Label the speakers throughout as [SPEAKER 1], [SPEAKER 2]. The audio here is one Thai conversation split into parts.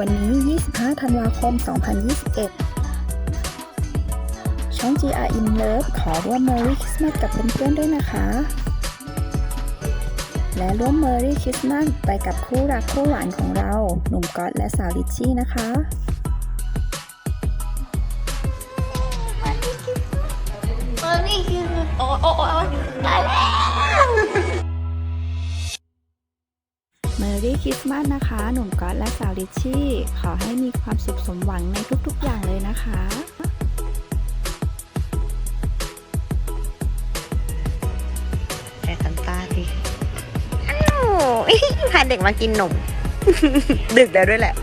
[SPEAKER 1] วันนี้ 25 ธันวาคม 2021 ช่อง GR in Love ขอร่วม Merry Christmas กับเพื่อนๆด้วยนะคะ และร่วม Merry Christmas ไปกับคู่รักคู่หวานของเรา หนุ่มก๊อตและสาวลิชชี่นะคะ
[SPEAKER 2] เออนี่คือโอ้โอ้
[SPEAKER 1] Merry Christmas นะคะ หนุ่มก๊อตและสาวลิชชี่ ขอให้มีความสุขสมหวังในทุกๆอย่างเลยนะคะ
[SPEAKER 2] แต่ทำตาดิอ้าวพาเด็กมากินนม ดึกแล้วด้วยแหละ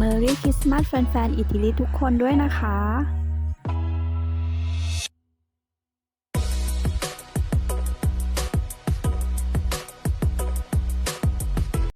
[SPEAKER 1] Merry Christmas แฟนๆ อิตาลีทุกคนด้วยนะคะ